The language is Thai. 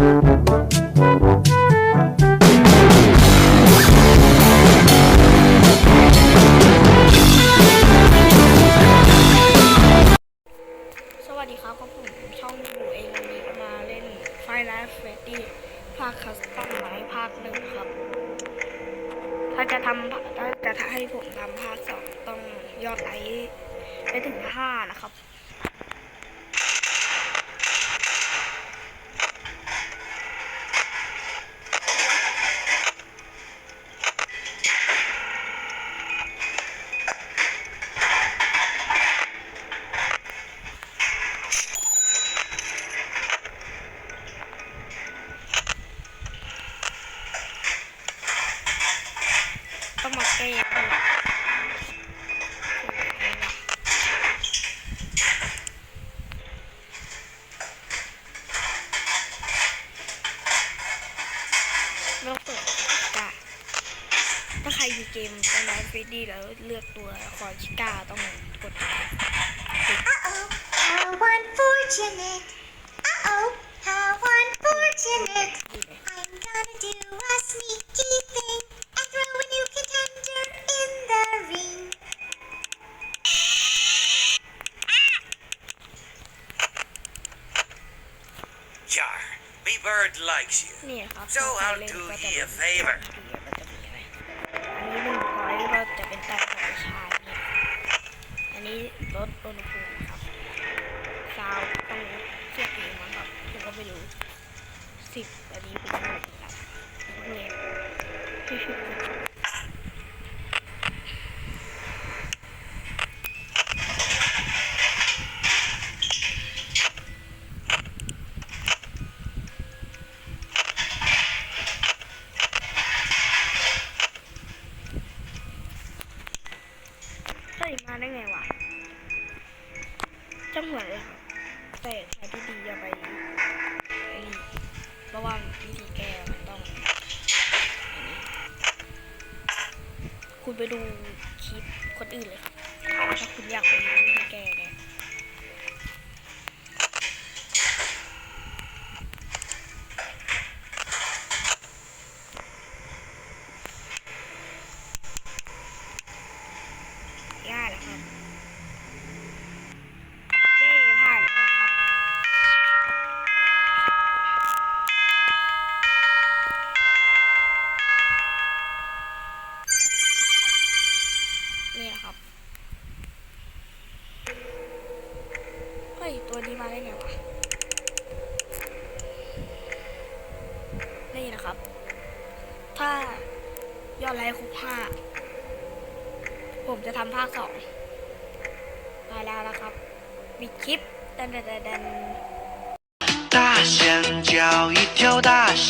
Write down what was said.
สวัสดีครับกับผมช่องดูเองวันนี้มาเล่นไฟไลฟ์เฟรดดี้ภาคคัสตอมไม้ภาคหนึ่งครับ ถ้าจะทำถ้าจะให้ผมทำภาคสองต้องยอดไลค์ได้ถึงห้านะครับ ถ้าใครมีเกมไฟไลฟ์เฟรดดี้แล้วเลือกตัวละครชิก้าต้องกด Uh-oh, how unfortunate. Uh-oh, how unfortunate. ดีเลย I'm gonna do a sneaky thing and throw a new contender in the ring. Char, me bird likes you. นี่ครับ So ถ้า I'll ใครเล่น do ก็จะ ye a เป็น favor. นึ่าจะเป็นแต่ของชายเนี่ยอันนี้ลดอุณหภูมิครับซาวต้องเทียบเองมั้งครับผมก็ไม่รู้สิบอันนี้เป็นหนึ่งครับเนี่ย มาได้ไงวะจังหวะเลยครับแต่ใช้ที่ดีอย่าไปไอ้นี่ระวังวิธีแก้มันต้องอันนี้คุณไปดูคลิปคนอื่นเลยครับถ้าคุณอยากไปรู้วิธีแก้ ตัวนี้มาได้ไงวะ นี่นะครับ ถ้ายอดไลค์ครบห้า ผมจะทำภาคสองไปแล้วนะครับมีคลิปดันดันดันดัน 大香蕉，一条大香